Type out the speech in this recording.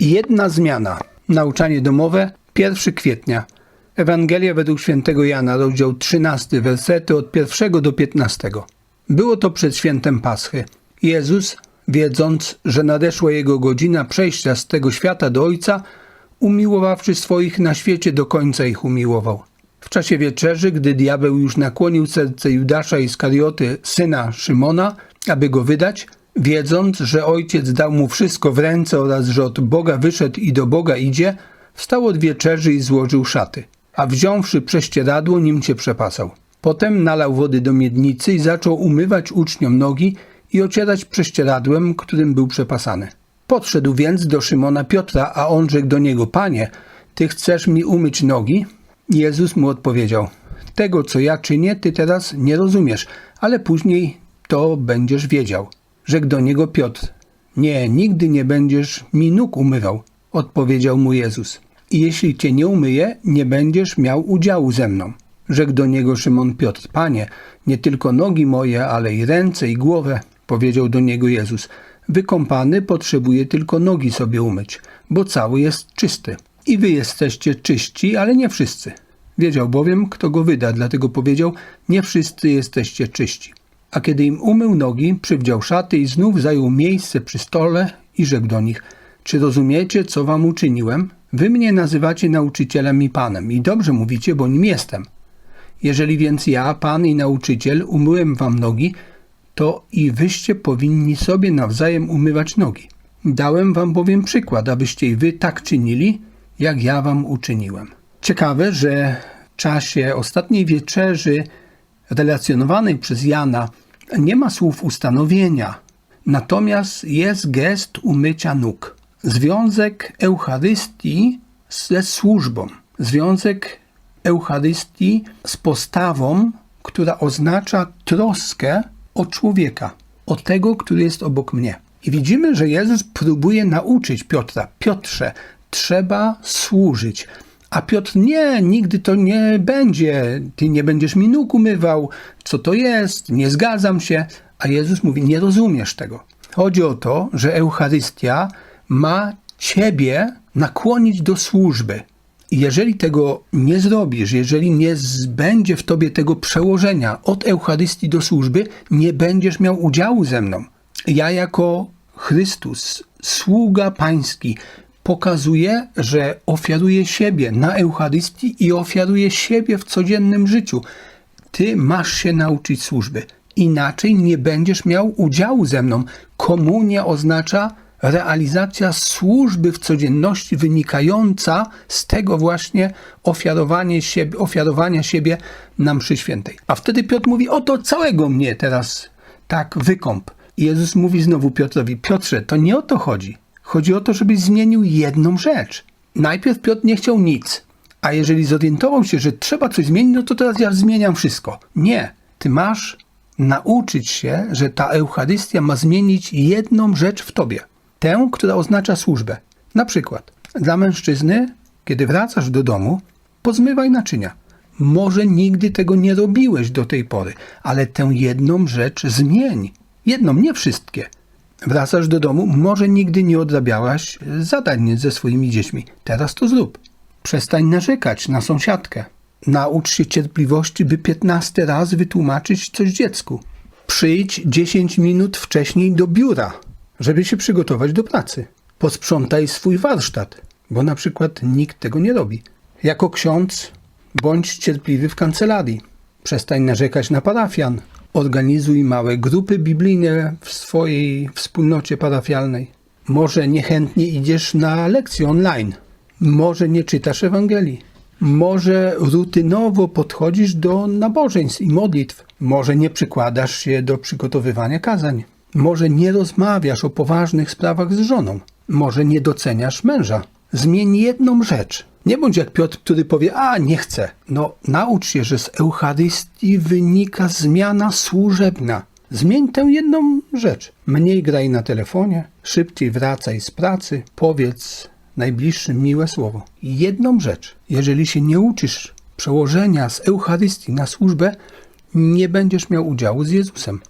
Jedna zmiana. Nauczanie domowe 1 kwietnia. Ewangelia według świętego Jana, rozdział 13, wersety od 1 do 15. Było to przed świętem Paschy. Jezus, wiedząc, że nadeszła jego godzina przejścia z tego świata do Ojca, umiłowawszy swoich na świecie, do końca ich umiłował. W czasie wieczerzy, gdy diabeł już nakłonił serce Judasza Iskarioty, syna Szymona, aby go wydać, wiedząc, że ojciec dał mu wszystko w ręce oraz że od Boga wyszedł i do Boga idzie, wstał od wieczerzy i złożył szaty, a wziąwszy prześcieradło, nim się przepasał. Potem nalał wody do miednicy i zaczął umywać uczniom nogi i ocierać prześcieradłem, którym był przepasany. Podszedł więc do Szymona Piotra, a on rzekł do niego: Panie, ty chcesz mi umyć nogi? Jezus mu odpowiedział: Tego, co ja czynię, ty teraz nie rozumiesz, ale później to będziesz wiedział. Rzekł do niego Piotr: Nie, nigdy nie będziesz mi nóg umywał, odpowiedział mu Jezus. I jeśli cię nie umyję, nie będziesz miał udziału ze mną. Rzekł do niego Szymon Piotr: Panie, nie tylko nogi moje, ale i ręce i głowę, powiedział do niego Jezus. Wykąpany potrzebuje tylko nogi sobie umyć, bo cały jest czysty. I wy jesteście czyści, ale nie wszyscy. Wiedział bowiem, kto go wyda, dlatego powiedział: Nie wszyscy jesteście czyści. A kiedy im umył nogi, przywdział szaty i znów zajął miejsce przy stole i rzekł do nich: Czy rozumiecie, co wam uczyniłem? Wy mnie nazywacie nauczycielem i panem, i dobrze mówicie, bo nim jestem. Jeżeli więc ja, pan i nauczyciel, umyłem wam nogi, to i wyście powinni sobie nawzajem umywać nogi. Dałem wam bowiem przykład, abyście i wy tak czynili, jak ja wam uczyniłem. Ciekawe, że w czasie ostatniej wieczerzy relacjonowanej przez Jana nie ma słów ustanowienia, natomiast jest gest umycia nóg. Związek Eucharystii ze służbą, związek Eucharystii z postawą, która oznacza troskę o człowieka, o tego, który jest obok mnie. I widzimy, że Jezus próbuje nauczyć Piotra: Piotrze, trzeba służyć. A Piotr, nie, nigdy to nie będzie. Ty nie będziesz mi nóg umywał. Co to jest? Nie zgadzam się. A Jezus mówi: Nie rozumiesz tego. Chodzi o to, że Eucharystia ma ciebie nakłonić do służby. I jeżeli tego nie zrobisz, jeżeli nie będzie w tobie tego przełożenia od Eucharystii do służby, nie będziesz miał udziału ze mną. Ja jako Chrystus, sługa pański, pokazuje, że ofiaruje siebie na Eucharystii i ofiaruje siebie w codziennym życiu. Ty masz się nauczyć służby. Inaczej nie będziesz miał udziału ze mną. Komunia oznacza realizacja służby w codzienności wynikająca z tego właśnie ofiarowanie siebie, ofiarowania siebie na mszy świętej. A wtedy Piotr mówi, oto całego mnie teraz tak wykąp. I Jezus mówi znowu Piotrowi, Piotrze, to nie o to chodzi. Chodzi o to, żebyś zmienił jedną rzecz. Najpierw Piotr nie chciał nic, a jeżeli zorientował się, że trzeba coś zmienić, no to teraz ja zmieniam wszystko. Nie, ty masz nauczyć się, że ta Eucharystia ma zmienić jedną rzecz w tobie. Tę, która oznacza służbę. Na przykład, dla mężczyzny, kiedy wracasz do domu, pozmywaj naczynia. Może nigdy tego nie robiłeś do tej pory, ale tę jedną rzecz zmień. Jedną, nie wszystkie. Wracasz do domu, może nigdy nie odrabiałaś zadań ze swoimi dziećmi. Teraz to zrób. Przestań narzekać na sąsiadkę. Naucz się cierpliwości, by piętnasty raz wytłumaczyć coś dziecku. Przyjdź 10 minut wcześniej do biura, żeby się przygotować do pracy. Posprzątaj swój warsztat, bo na przykład nikt tego nie robi. Jako ksiądz bądź cierpliwy w kancelarii. Przestań narzekać na parafian. Organizuj małe grupy biblijne w swojej wspólnocie parafialnej. Może niechętnie idziesz na lekcje online. Może nie czytasz Ewangelii. Może rutynowo podchodzisz do nabożeństw i modlitw. Może nie przykładasz się do przygotowywania kazań. Może nie rozmawiasz o poważnych sprawach z żoną. Może nie doceniasz męża. Zmień jedną rzecz. Nie bądź jak Piotr, który powie, a nie chcę. No, naucz się, że z Eucharystii wynika zmiana służebna. Zmień tę jedną rzecz. Mniej graj na telefonie, szybciej wracaj z pracy, powiedz najbliższym miłe słowo. Jedną rzecz. Jeżeli się nie uczysz przełożenia z Eucharystii na służbę, nie będziesz miał udziału z Jezusem.